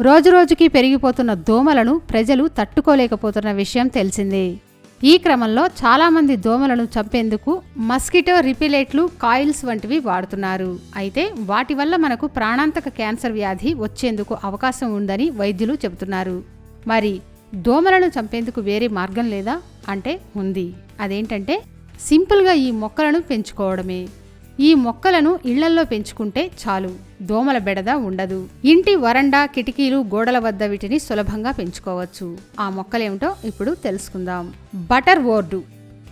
రోజురోజుకి పెరిగిపోతున్న దోమలను ప్రజలు తట్టుకోలేకపోతున్న విషయం తెలిసిందే. ఈ క్రమంలో చాలామంది దోమలను చంపేందుకు మస్కిటో రిపిలేట్లు కాయిల్స్ వంటివి వాడుతున్నారు. అయితే వాటి వల్ల మనకు ప్రాణాంతక క్యాన్సర్ వ్యాధి వచ్చేందుకు అవకాశం ఉందని వైద్యులు చెబుతున్నారు. మరి దోమలను చంపేందుకు వేరే మార్గం లేదా? అంటే ఉంది. అదేంటంటే సింపుల్గా ఈ మొక్కలను పెంచుకోవడమే. ఈ మొక్కలను ఇళ్ళల్లో పెంచుకుంటే చాలు దోమల బెడద ఉండదు. ఇంటి వరండా కిటికీలు గోడల వద్ద వీటిని సులభంగా పెంచుకోవచ్చు. ఆ మొక్కలేమిటో ఇప్పుడు తెలుసుకుందాం. Butterwort.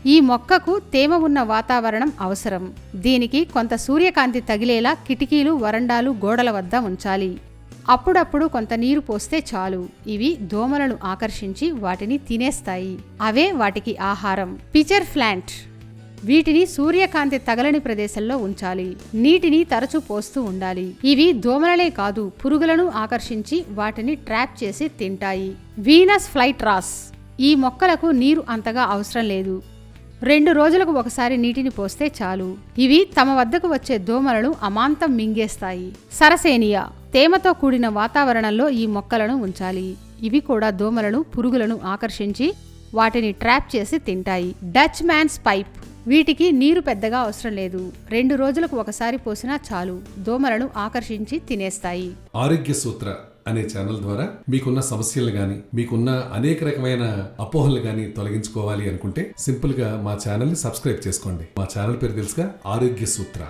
ఈ మొక్కకు తేమ ఉన్న వాతావరణం అవసరం. దీనికి కొంత సూర్యకాంతి తగిలేలా కిటికీలు వరండాలు గోడల వద్ద ఉంచాలి. అప్పుడప్పుడు కొంత నీరు పోస్తే చాలు. ఇవి దోమలను ఆకర్షించి వాటిని తినేస్తాయి. అవే వాటికి ఆహారం. పిచర్ ఫ్లాంట్ వీటిని సూర్యకాంతి తగలని ప్రదేశంలో ఉంచాలి. నీటిని తరచూ పోస్తూ ఉండాలి. ఇవి దోమలనే కాదు పురుగులను ఆకర్షించి వాటిని ట్రాప్ చేసి తింటాయి. Venus flytraps. ఈ మొక్కలకు నీరు అంతగా అవసరం లేదు. రెండు రోజులకు ఒకసారి నీటిని పోస్తే చాలు. ఇవి తమ వద్దకు వచ్చే దోమలను అమాంతం మింగేస్తాయి. సరసేనియా. తేమతో కూడిన వాతావరణంలో ఈ మొక్కలను ఉంచాలి. ఇవి కూడా దోమలను పురుగులను ఆకర్షించి వాటిని ట్రాప్ చేసి తింటాయి. Dutchman's pipe. వీటికి నీరు పెద్దగా అవసరం లేదు. రెండు రోజులకు ఒకసారి పోసినా చాలు. దోమలను ఆకర్షించి తినేస్తాయి. ఆరోగ్య సూత్ర అనే ఛానల్ ద్వారా మీకున్న సమస్యలు కానీ మీకున్న అనేక రకమైన అపోహలు కానీ తొలగించుకోవాలి అనుకుంటే సింపుల్గా మా ఛానల్ని సబ్స్క్రైబ్ చేసుకోండి. మా ఛానల్ పేరు తెలుసుగా ఆరోగ్య సూత్ర.